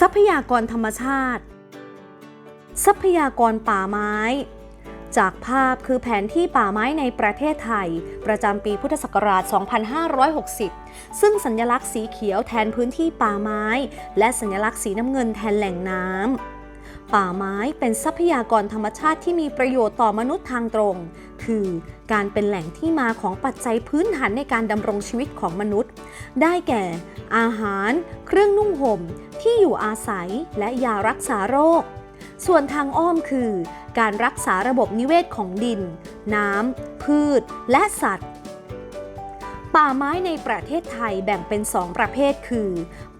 ทรัพยากรธรรมชาติ ทรัพยากรป่าไม้ จากภาพคือแผนที่ป่าไม้ในประเทศไทย ประจำปีพุทธศักราช 2560 ซึ่งสัญลักษณ์สีเขียวแทนพื้นที่ป่าไม้ และสัญลักษณ์สีน้ำเงินแทนแหล่งน้ำป่าไม้เป็นทรัพยากรธรรมชาติที่มีประโยชน์ต่อมนุษย์ทางตรง คือ การเป็นแหล่งที่มาของปัจจัยพื้นฐานในการดำรงชีวิตของมนุษย์ ได้แก่ อาหาร เครื่องนุ่งห่ม ที่อยู่อาศัยและยารักษาโรค ส่วนทางอ้อมคือ การรักษาระบบนิเวศของดิน น้ำ พืช และสัตว์ป่าไม้ในประเทศไทยแบ่งเป็น2ประเภทคือ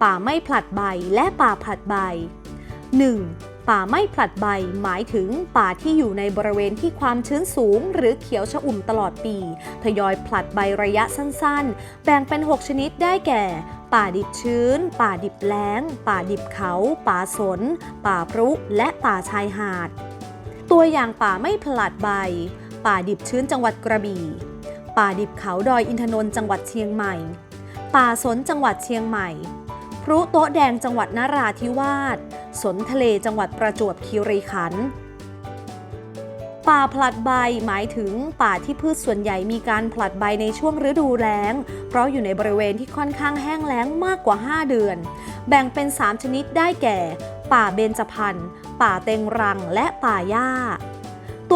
ป่าไม่ผลัดใบและป่าผลัดใบ 1. ป่าไม่ผลัดใบหมายถึงป่าที่อยู่ในบริเวณที่ความชื้นสูง หรือเขียวชอุ่มตลอดปี ทยอยผลัดใบระยะสั้นๆ แบ่งเป็น 6 ชนิดได้แก่ ป่าดิบชื้น ป่าดิบแล้ง ป่าดิบเขา ป่าสน ป่าพรุและป่าชายหาด ตัวอย่างป่าไม่ผลัดใบ ป่าดิบชื้นจังหวัดกระบี่ ป่าดิบเขาดอยอินทนนท์จังหวัดเชียงใหม่ ป่าสนจังหวัดเชียงใหม่ พรุโต๊ะแดงจังหวัดนราธิวาส สนทะเลจังหวัดประจวบคีรีขันธ์ ป่าผลัดใบหมายถึงป่าที่พืชส่วนใหญ่มีการผลัดใบในช่วงฤดูแล้ง เพราะอยู่ในบริเวณที่ค่อนข้างแห้งแล้งมากกว่า 5 เดือน แบ่งเป็น 3 ชนิดได้แก่ ป่าเบญจพรรณ ป่าเต็งรัง และป่าหญ้า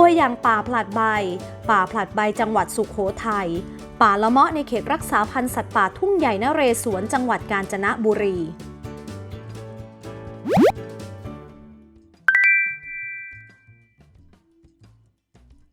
ตัวอย่างป่าผลัดใบ ป่าผลัดใบจังหวัดสุขโขทัย ป่าละเมาะในเขตรักษาพันธุ์สัตว์ป่าทุ่งใหญ่นเรศวรจังหวัดกาญจนบุรี